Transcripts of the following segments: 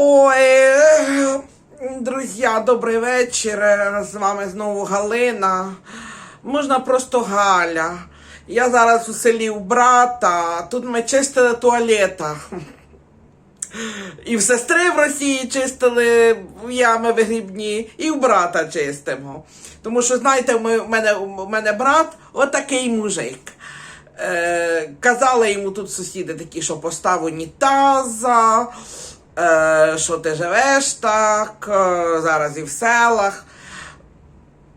Ой, друзі, добрий вечір. З вами знову Галина. Можна просто Галя. Я зараз у селі у брата. Тут ми чистили туалета. І в сестри в Росії чистили ями вигрібні, і в брата чистимо. Тому що, знаєте, в мене, у мене брат отакий мужик. Е, казали йому тут сусіди такі, що постав унітаза, що ти живеш так, е, зараз і в селах.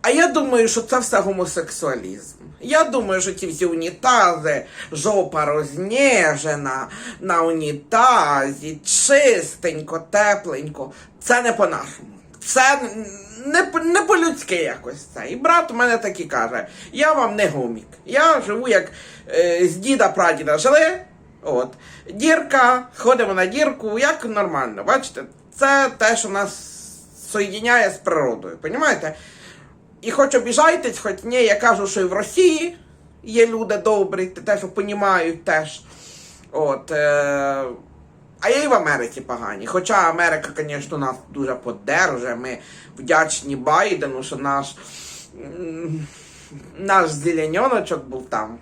А я думаю, що це все гомосексуалізм. Я думаю, що ті всі унітази, жопа рознежена на унітазі, чистенько, тепленько. Це не по-нашому. Це не, не по-людськи якось це. І брат у мене так каже: я вам не гомік. Я живу як е, з діда прадіда жили. От. Дірка, ходимо на дірку, як нормально. Бачите, це те, що нас соєдиняє з природою. Понімаєте? І хоч обіжайтесь, хоч ні, я кажу, що і в Росії є люди добрі, те, що понімають теж. От, е, а є і в Америці погані. Хоча Америка, звісно, нас дуже подержує. Ми вдячні Байдену, що наш, наш зеленьоночок був там.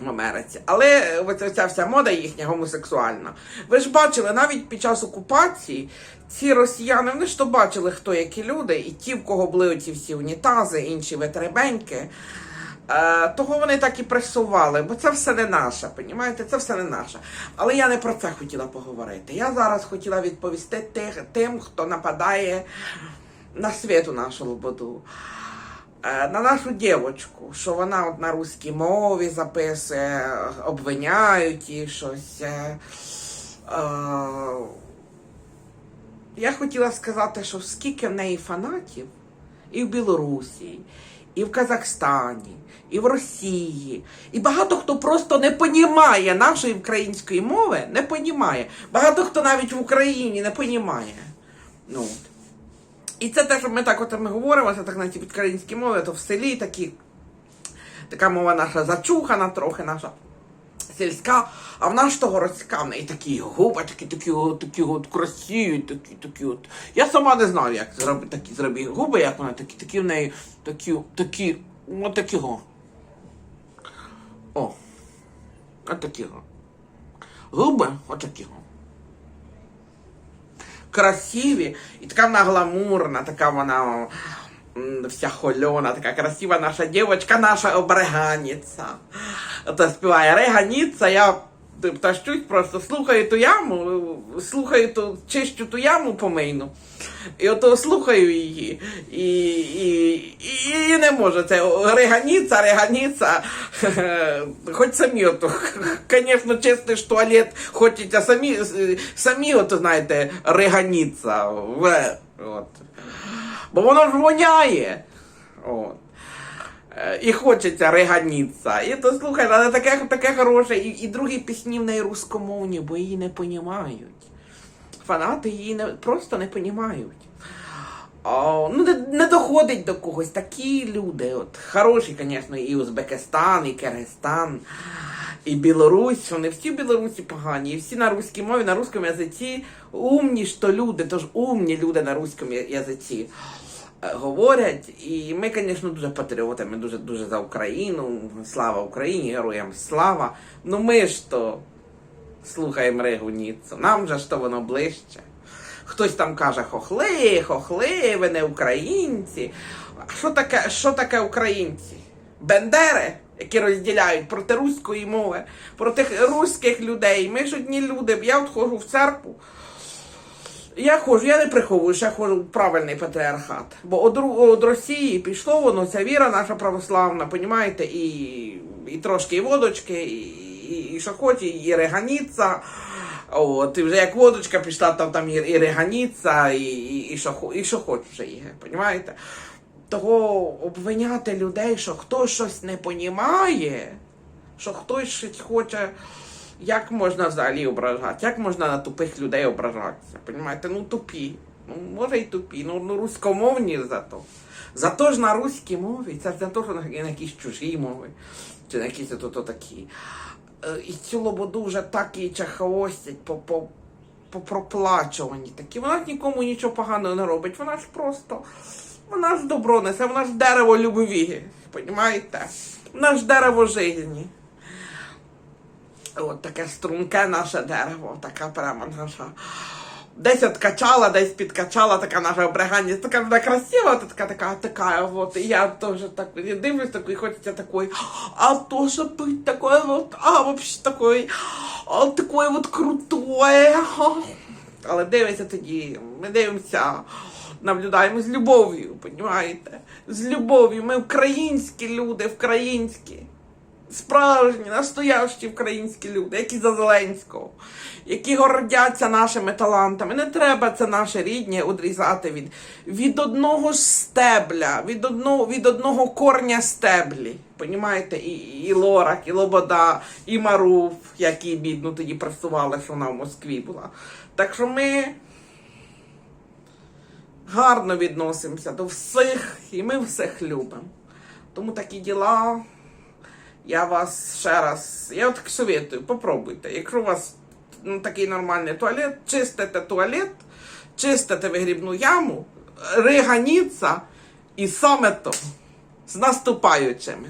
В Америці. Але оця ця вся мода їхня гомосексуальна. Ви ж бачили, навіть під час окупації ці росіяни, вони ж то бачили, хто які люди, і ті, в кого були оці всі унітази, інші ветребеньки, е, того вони так і пресували, бо це все не наше, понімаєте? Це все не наше. Але я не про це хотіла поговорити. Я зараз хотіла відповісти тих, тим, хто нападає на світу нашу лободу. Е, на нашу дівочку, що вона от на русській мові записує, обвиняють її щось. е, е, Я хотіла сказати, що скільки в неї фанатів і в Білорусі, і в Казахстані, і в Росії. І багато хто просто не понімає нашої української мови, не понімає. Багато хто навіть в Україні не понімає. Ну. І це те, що ми так от ми говоримо, це так на ті українські мови, то в селі такі, така мова наша зачухана трохи наша сільська, а в нас то городська, в неї такі губочки, такі, от- такі от красиві, такі, такі от. Я сама не знаю, як зробити такі зробити губи, як вона такі, такі в неї, такі, такі, от такі. О, от такі го. Губи, от такі красиві, і така вона гламурна, така вона вся хольона, така красива наша дівчинка, наша обреганіця. Ото співає реганіця, я тащусь, просто слухаю ту яму, слухаю ту, чищу ту яму помийну. І ото слухаю її, і, і, і, і не можу. Це реганіця, реганіця. Хоч самі ото, звісно, чистиш туалет, хочеться самі, самі ото, знаєте, реганіця. От. Бо воно ж воняє. От. І хочеться реганіться. І то слухай, але таке, таке хороше. І, і другі пісні в неї рускомовні, бо її не понімають. Фанати її не, просто не понімають. О, ну, не, не доходить до когось. Такі люди. От, хороші, звісно, і Узбекистан, і Киргизстан, і Білорусь. Вони всі Білорусі погані, і всі на руській мові, на русскому язиці умні ж то люди, тож умні люди на руському язиці говорять. І ми, звісно, дуже патріоти, ми дуже дуже за Україну. Слава Україні, героям слава. Ну ми ж то слухаємо Регу Ніццу, нам же ж то воно ближче. Хтось там каже хохли, хохли, ви не українці. А що таке, що таке українці? Бендери, які розділяють проти руської мови, проти руських людей. Ми ж одні люди. Я от ходжу в церкву. Я ходжу, я не приховую, що я ходжу в правильний патріархат. Бо од Росії пішло воно, ця віра наша православна, понімаєте, і, і трошки і водочки, і, і, і що хоче, і реганіця. От, і вже як водочка пішла, там, там і, і реганіця, і, і, і, що, і що хоче вже є, понімаєте? Того обвиняти людей, що хтось щось не понімає, що хтось щось хоче. Як можна взагалі ображати? Як можна на тупих людей ображатися? Понімаєте? Ну тупі. Ну, може й тупі, ну, ну руськомовні зато. Зато ж на руській мові, це ж не то, що на, якісь чужі мови, чи на якісь то, то такі. Е, І цю лободу вже так і чахостять по, по, попроплачувані такі. Вона ж нікому нічого поганого не робить. Вона ж просто. Вона ж добро несе, вона ж дерево любові. Понімаєте? Вона ж дерево житті. От таке струнке наше дерево, така прямо наша. Десь откачала, десь підкачала, така наша бриганість, така вона красива, така, така, така, от, і я теж так я дивлюсь такий, хочеться такої, а тоже быть такой вот, а вообще такой, а такой вот крутой. а». Але дивиться тоді, ми дивимося, наблюдаємо з любов'ю, понімаєте? З любов'ю. Ми українські люди, українські справжні, настоящі українські люди, які за Зеленського, які гордяться нашими талантами. Не треба це наше рідне одрізати від, від одного стебля, від одного, від одного корня стеблі. Понімаєте, і, і Лорак, і Лобода, і Маруф, які бідно тоді пресували, що вона в Москві була. Так що ми гарно відносимося до всіх, і ми всіх любимо. Тому такі діла. Я вас ще раз, я так советую, попробуйте. Якщо у вас ну, такий нормальний туалет, чистите туалет, чистите вигрібну яму, риганіться і саме то з наступаючими.